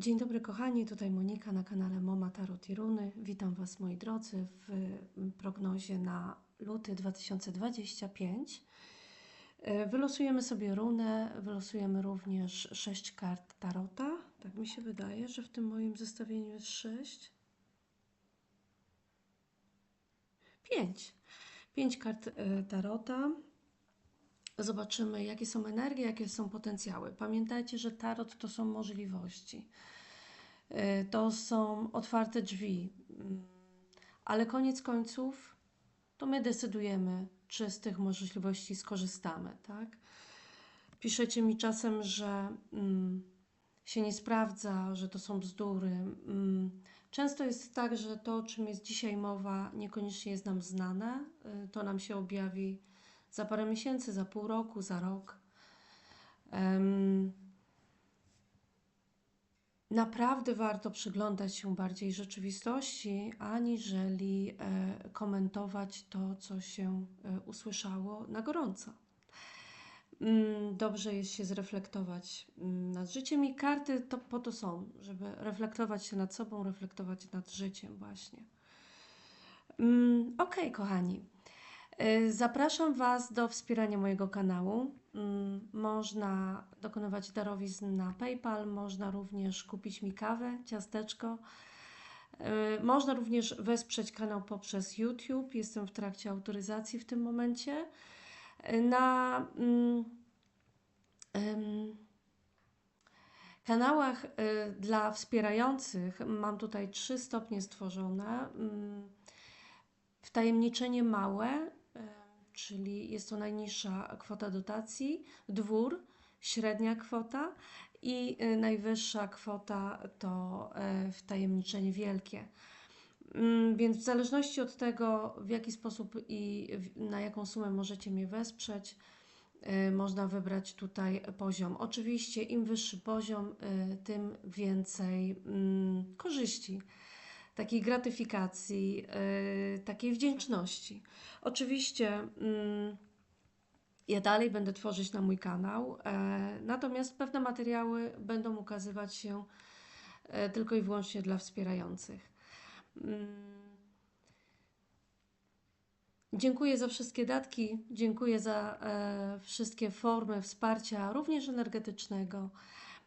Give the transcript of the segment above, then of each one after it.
Dzień dobry kochani, tutaj Monika na kanale Moma Tarot i Runy. Witam Was moi drodzy w mm, prognozie na luty 2025. E, Wylosujemy sobie runę, wylosujemy również 6 kart Tarota. Tak mi się wydaje, że w tym moim zestawieniu jest 6. 5. 5 kart e, Tarota. Zobaczymy, jakie są energie, jakie są potencjały. Pamiętajcie, że tarot to są możliwości. Y, To są otwarte drzwi, Mm, ale koniec końców to my decydujemy, czy z tych możliwości skorzystamy, tak? Piszecie mi czasem, że mm, się nie sprawdza, że to są bzdury. Mm, Często jest tak, że to, o czym jest dzisiaj mowa, niekoniecznie jest nam znane. Y, To nam się objawi za parę miesięcy, za pół roku, za rok. Em, Naprawdę warto przyglądać się bardziej rzeczywistości, aniżeli e, komentować to, co się e, usłyszało na gorąco. Mm, Dobrze jest się zreflektować mm, nad życiem i karty to po to są, żeby reflektować się nad sobą, reflektować nad życiem właśnie. Mm, Okej, kochani. Y, Zapraszam Was do wspierania mojego kanału. Mm, Można dokonywać darowizn na PayPal, można również kupić mi kawę, ciasteczko. Y, Można również wesprzeć kanał poprzez YouTube. Jestem w trakcie autoryzacji w tym momencie. Y, Na em, kanałach dla wspierających mam tutaj trzy stopnie stworzone. Mm, Wtajemniczenie małe, czyli jest to najniższa kwota dotacji, dwór, średnia kwota i y, najwyższa kwota to y, wtajemniczenie wielkie. Mm, Więc w zależności od tego, w jaki sposób i na jaką sumę możecie mnie wesprzeć, y, można wybrać tutaj poziom. Oczywiście, im wyższy poziom, tym więcej mm, korzyści takiej gratyfikacji, yy, takiej wdzięczności. Oczywiście mm, ja dalej będę tworzyć na mój kanał, e, natomiast pewne materiały będą ukazywać się e, tylko i wyłącznie dla wspierających. Mm, Dziękuję za wszystkie datki, dziękuję za e, wszystkie formy wsparcia, również energetycznego.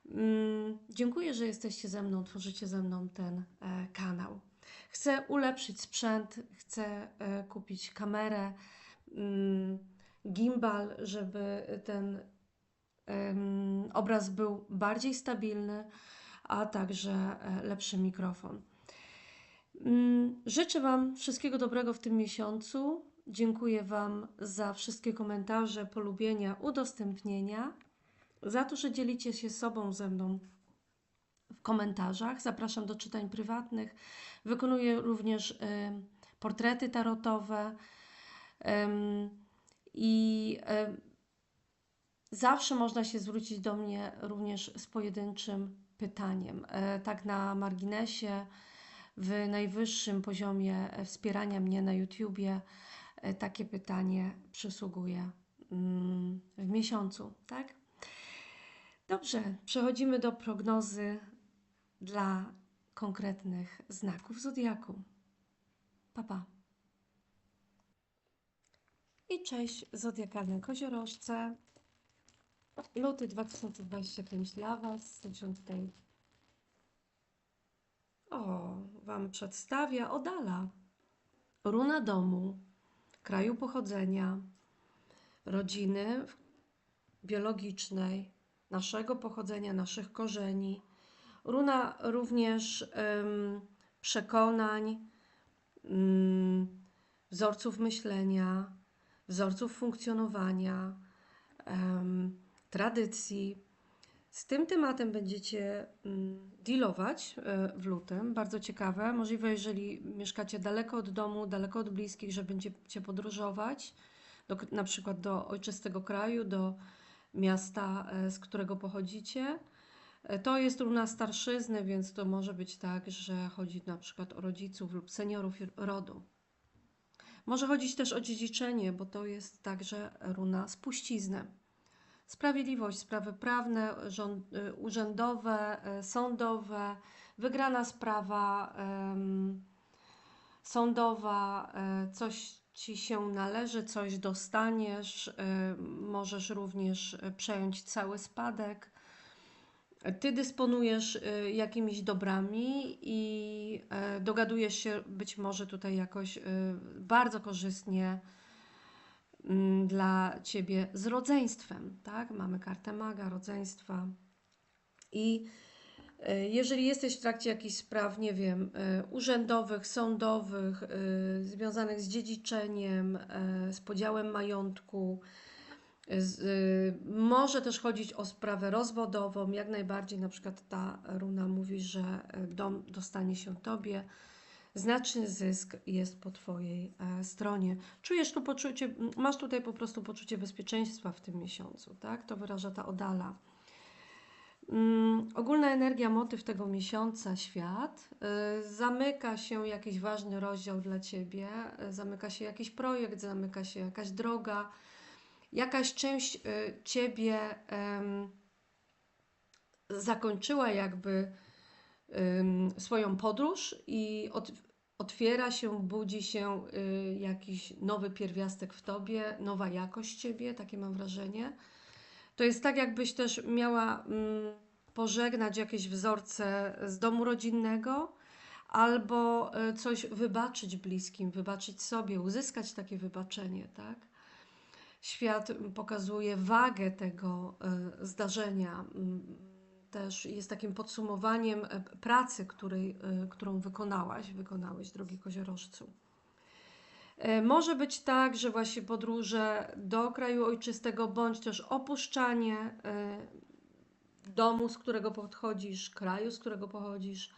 Mm, Dziękuję, że jesteście ze mną, tworzycie ze mną ten e, kanał. Chcę ulepszyć sprzęt, chcę e, kupić kamerę, mm, gimbal, żeby ten obraz był bardziej stabilny, a także e, lepszy mikrofon. Mm, Życzę Wam wszystkiego dobrego w tym miesiącu. Dziękuję Wam za wszystkie komentarze, polubienia, udostępnienia, za to, że dzielicie się sobą ze mną w komentarzach. Zapraszam do czytań prywatnych. Wykonuję również em, portrety tarotowe i em, zawsze można się zwrócić do mnie również z pojedynczym pytaniem. E, Tak na marginesie, w najwyższym poziomie wspierania mnie na YouTubie e, takie pytanie przysługuje mm, w miesiącu, tak? Dobrze, przechodzimy do prognozy dla konkretnych znaków zodiaku. Papa. I cześć zodiakalne koziorożce. Luty 2025 dla Was. Stąd tutaj o, Wam przedstawia Odala. Runa domu, kraju pochodzenia, rodziny biologicznej, naszego pochodzenia, naszych korzeni. Runa również przekonań, mm, wzorców myślenia, wzorców funkcjonowania, tradycji. Z tym tematem będziecie mm, dealować e, w lutym. Bardzo ciekawe. Możliwe, jeżeli mieszkacie daleko od domu, daleko od bliskich, że będziecie podróżować, do, na przykład do ojczystego kraju, do miasta, e, z którego pochodzicie. E, To jest runa starszyzny, więc to może być tak, że chodzi na przykład o rodziców lub seniorów rodu. Może chodzić też o dziedziczenie, bo to jest także runa spuścizny. sprawiedliwość, sprawy prawne, rząd, y, urzędowe, sądowe, wygrana sprawa em, sądowa, coś ci się należy, coś dostaniesz, y, możesz również y, przejąć cały spadek. Ty dysponujesz y, jakimiś dobrami i dogadujesz się być może tutaj jakoś bardzo korzystnie mm, dla ciebie z rodzeństwem, tak? Mamy kartę maga, rodzeństwa. I jeżeli jesteś w trakcie jakichś spraw, nie wiem, y, urzędowych, sądowych, y, związanych z dziedziczeniem, z podziałem majątku, może też chodzić o sprawę rozwodową, jak najbardziej. Na przykład ta runa mówi, że dom dostanie się tobie. Znaczny zysk jest po Twojej e, stronie. Czujesz tu poczucie, masz tutaj po prostu poczucie bezpieczeństwa w tym miesiącu, tak? To wyraża ta odala. Mm, ogólna energia, motyw tego miesiąca, świat. Y, zamyka się jakiś ważny rozdział dla Ciebie, y, zamyka się jakiś projekt, zamyka się jakaś droga, jakaś część y, Ciebie zakończyła jakby swoją podróż i otwiera się, budzi się jakiś nowy pierwiastek w tobie, nowa jakość ciebie, takie mam wrażenie. To jest tak, jakbyś też miała mm, pożegnać jakieś wzorce z domu rodzinnego, albo y, coś wybaczyć bliskim, wybaczyć sobie, uzyskać takie wybaczenie, tak? Świat mm, pokazuje wagę tego y, zdarzenia. mm, Też jest takim podsumowaniem e, pracy, której, którą wykonałaś, wykonałeś, drogi koziorożcu. E, Może być tak, że właśnie podróże do kraju ojczystego, bądź też opuszczanie e, domu, z którego pochodzisz, kraju, z którego pochodzisz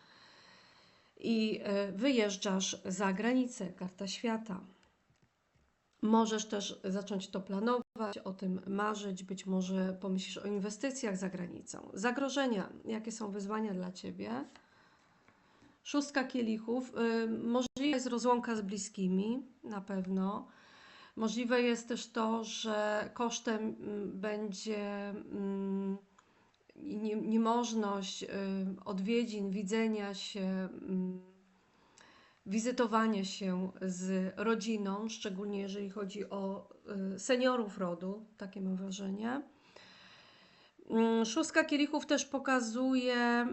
i e, wyjeżdżasz za granicę, karta świata. Możesz też zacząć to planować, o tym marzyć, być może pomyślisz o inwestycjach za granicą. Zagrożenia, jakie są wyzwania dla Ciebie? Szóstka kielichów. y, Możliwa jest rozłąka z bliskimi, na pewno. Możliwe jest też to, że kosztem mm, będzie mm, nie- niemożność y, odwiedzin, widzenia się, mm, wizytowania się z rodziną, szczególnie jeżeli chodzi o y, seniorów rodu, takie mam wrażenie. Szóstka kielichów też pokazuje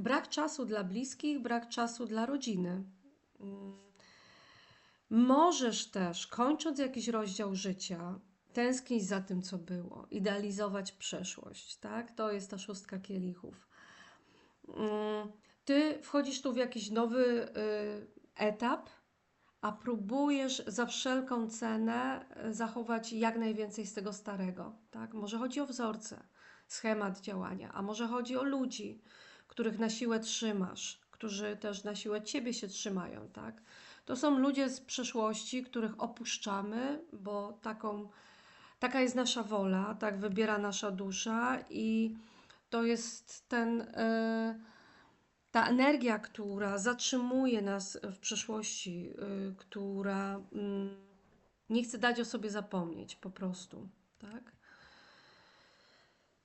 brak czasu dla bliskich, brak czasu dla rodziny. Mm, Możesz też, kończąc jakiś rozdział życia, tęsknić za tym, co było, idealizować przeszłość, tak? To jest ta szóstka kielichów. Mm, Ty wchodzisz tu w jakiś nowy y, etap, a próbujesz za wszelką cenę y, zachować jak najwięcej z tego starego, tak? Może chodzi o wzorce, schemat działania, a może chodzi o ludzi, których na siłę trzymasz, którzy też na siłę ciebie się trzymają, tak? To są ludzie z przeszłości, których opuszczamy, bo taką, taka jest nasza wola, tak wybiera nasza dusza i to jest ten, y, ta energia, która zatrzymuje nas w przeszłości, y, która mm, nie chce dać o sobie zapomnieć po prostu, tak?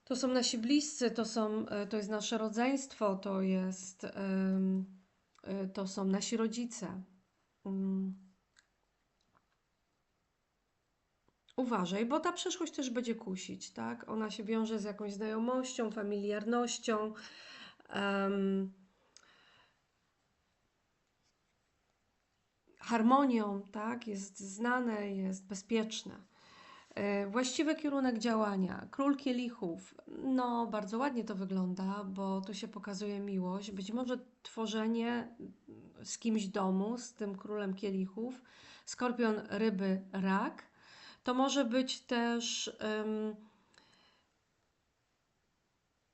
To są nasi bliscy, to, są, y, to jest nasze rodzeństwo, to, jest, y, to są nasi rodzice. Mm. Uważaj, bo ta przeszłość też będzie kusić, tak? Ona się wiąże z jakąś znajomością, familiarnością. em, harmonią, tak? Jest znane, jest bezpieczne. E, Właściwy kierunek działania. Król kielichów. No, bardzo ładnie to wygląda, bo tu się pokazuje miłość. Być może tworzenie z kimś domu, z tym królem kielichów. Skorpion, ryby, rak. To może być też em,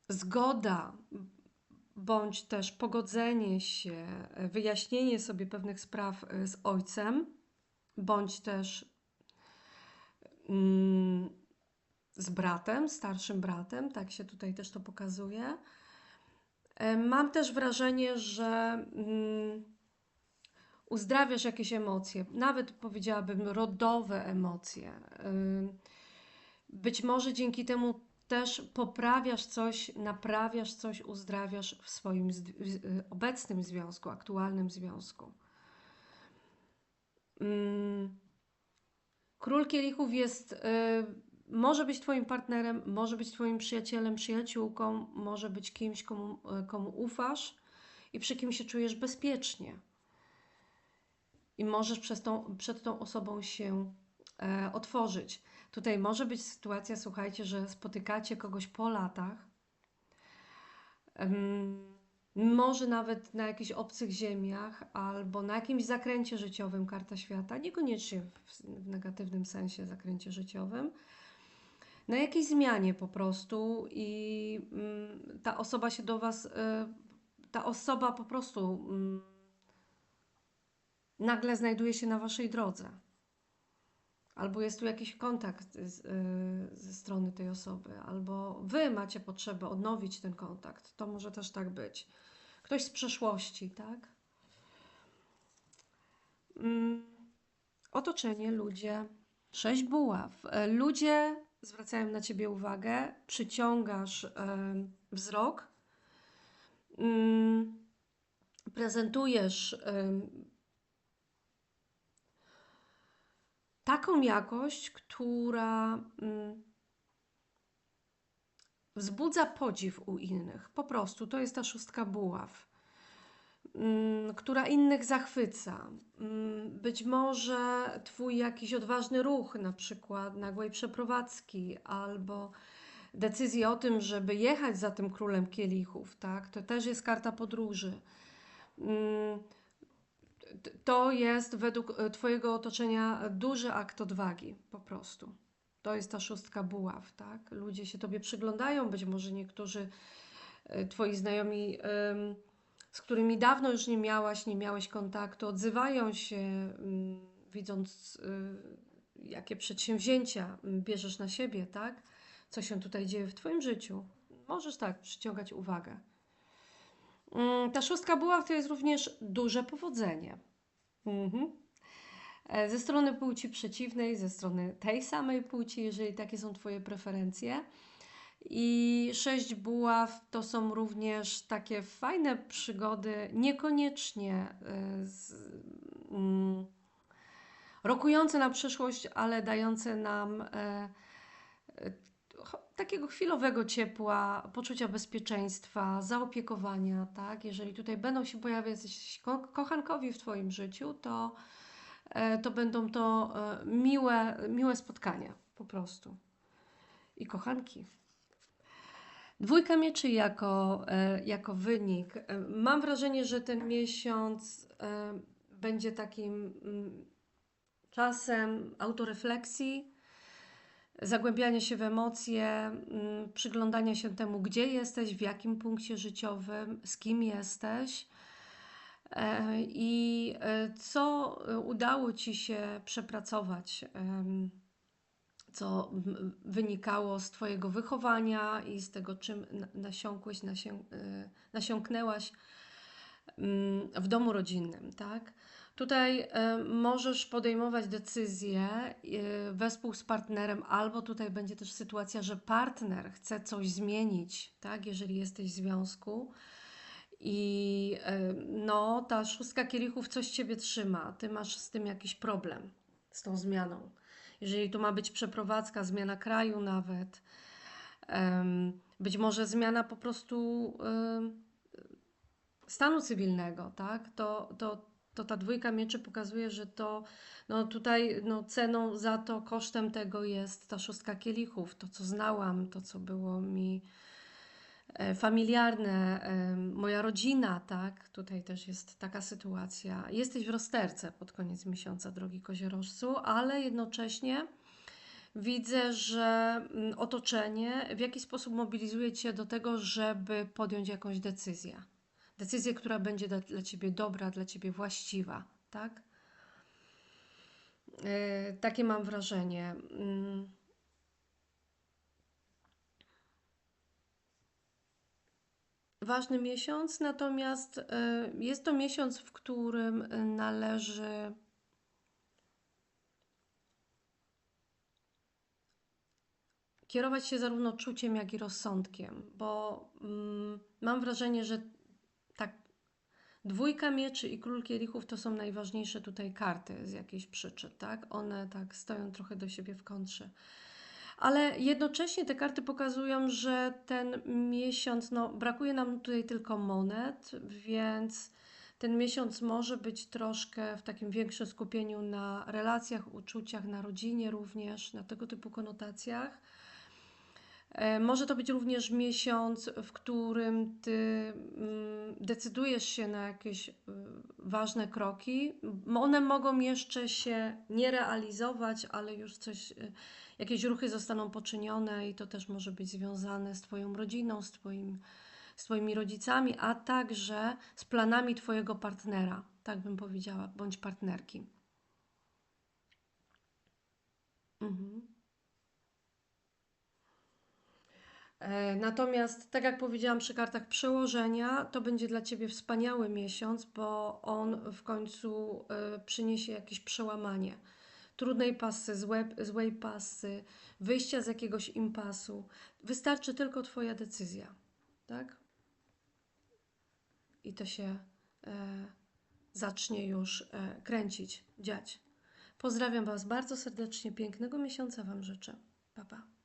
zgoda, bądź też pogodzenie się, wyjaśnienie sobie pewnych spraw e, z ojcem, bądź też z bratem, starszym bratem, tak się tutaj też to pokazuje. E, Mam też wrażenie, że mm, uzdrawiasz jakieś emocje, nawet powiedziałabym rodowe emocje. Ym, Być może dzięki temu też poprawiasz coś, naprawiasz coś, uzdrawiasz w swoim obecnym związku, aktualnym związku. Król kielichów jest, y, może być Twoim partnerem, może być Twoim przyjacielem, przyjaciółką, może być kimś, komu, y, komu ufasz i przy kim się czujesz bezpiecznie. I możesz przez tą, przed tą osobą się e, otworzyć. Tutaj może być sytuacja, słuchajcie, że spotykacie kogoś po latach, może nawet na jakichś obcych ziemiach, albo na jakimś zakręcie życiowym karta świata, niekoniecznie w, negatywnym sensie zakręcie życiowym, na jakiejś zmianie po prostu i mm, ta osoba się do Was, y, ta osoba po prostu mm, nagle znajduje się na Waszej drodze. Albo jest tu jakiś kontakt z, y, ze strony tej osoby, albo wy macie potrzebę odnowić ten kontakt. To może też tak być. Ktoś z przeszłości, tak? Mm, otoczenie, ludzie, sześć buław. E, ludzie zwracają na ciebie uwagę, przyciągasz wzrok, mm, prezentujesz taką jakość, która mm, wzbudza podziw u innych. Po prostu to jest ta szóstka buław, mm, która innych zachwyca. Mm, być może Twój jakiś odważny ruch, na przykład nagłej przeprowadzki, albo decyzja o tym, żeby jechać za tym królem kielichów, tak? To też jest karta podróży to jest według e, Twojego otoczenia duży akt odwagi, po prostu. To jest ta szóstka buław, tak? Ludzie się Tobie przyglądają, być może niektórzy e, Twoi znajomi, z którymi dawno już nie miałaś, nie miałeś kontaktu, odzywają się, widząc, e, jakie przedsięwzięcia bierzesz na siebie, tak? Co się tutaj dzieje w Twoim życiu. Możesz tak przyciągać uwagę. Mm, ta szóstka buław to jest również duże powodzenie. Mhm. E, ze strony płci przeciwnej, ze strony tej samej płci, jeżeli takie są Twoje preferencje. I sześć buław to są również takie fajne przygody, niekoniecznie e, z, mm, rokujące na przyszłość, ale dające nam e, takiego chwilowego ciepła, poczucia bezpieczeństwa, zaopiekowania, tak? Jeżeli tutaj będą się pojawiać ko kochankowi w Twoim życiu, to, e, to będą to e, miłe, miłe spotkania po prostu. I kochanki. Dwójka mieczy jako, e, jako wynik. Mam wrażenie, że ten miesiąc będzie takim mm, czasem autorefleksji, zagłębiania się w emocje, mm, przyglądania się temu, gdzie jesteś, w jakim punkcie życiowym, z kim jesteś e, i e, co udało ci się przepracować, co wynikało z Twojego wychowania i z tego, czym nasiąkłeś, e, nasiąknęłaś mm, w domu rodzinnym, tak? Tutaj y, możesz podejmować decyzje y, wespół z partnerem, albo tutaj będzie też sytuacja, że partner chce coś zmienić, tak, jeżeli jesteś w związku. I y, no, ta szóstka kielichów coś ciebie trzyma, ty masz z tym jakiś problem, z tą zmianą. Jeżeli tu ma być przeprowadzka, zmiana kraju nawet, być może zmiana po prostu stanu cywilnego, tak? To, to, to ta dwójka mieczy pokazuje, że to no tutaj no ceną za to, kosztem tego jest ta szóstka kielichów, to co znałam, to co było mi e, familiarne, moja rodzina, tak? Tutaj też jest taka sytuacja. Jesteś w rozterce pod koniec miesiąca, drogi koziorożcu, ale jednocześnie widzę, że mm, otoczenie w jakiś sposób mobilizuje Cię do tego, żeby podjąć jakąś decyzję decyzję, która będzie dla, dla Ciebie dobra, dla Ciebie właściwa, tak? Yy, takie mam wrażenie. Yy. Ważny miesiąc, natomiast yy, jest to miesiąc, w którym należy kierować się zarówno czuciem, jak i rozsądkiem, bo mm, mam wrażenie, że dwójka mieczy i król kielichów to są najważniejsze tutaj karty z jakiejś przyczyn, tak? One tak stoją trochę do siebie w kontrze. Ale jednocześnie te karty pokazują, że ten miesiąc, no brakuje nam tutaj tylko monet, więc ten miesiąc może być troszkę w takim większym skupieniu na relacjach, uczuciach, na rodzinie również, na tego typu konotacjach. E, Może to być również miesiąc, w którym ty mm, decydujesz się na jakieś y, ważne kroki. One mogą jeszcze się nie realizować, ale już coś, y, jakieś ruchy zostaną poczynione i to też może być związane z Twoją rodziną, z, twoim, z Twoimi rodzicami, a także z planami Twojego partnera, tak bym powiedziała, bądź partnerki. Mhm. E, Natomiast, tak jak powiedziałam przy kartach przełożenia, to będzie dla Ciebie wspaniały miesiąc, bo on w końcu e, przyniesie jakieś przełamanie trudnej pasy, złe, złej pasy, wyjścia z jakiegoś impasu. Wystarczy tylko Twoja decyzja, tak? I to się e, zacznie już e, kręcić, dziać. Pozdrawiam Was bardzo serdecznie, pięknego miesiąca Wam życzę. Pa, pa.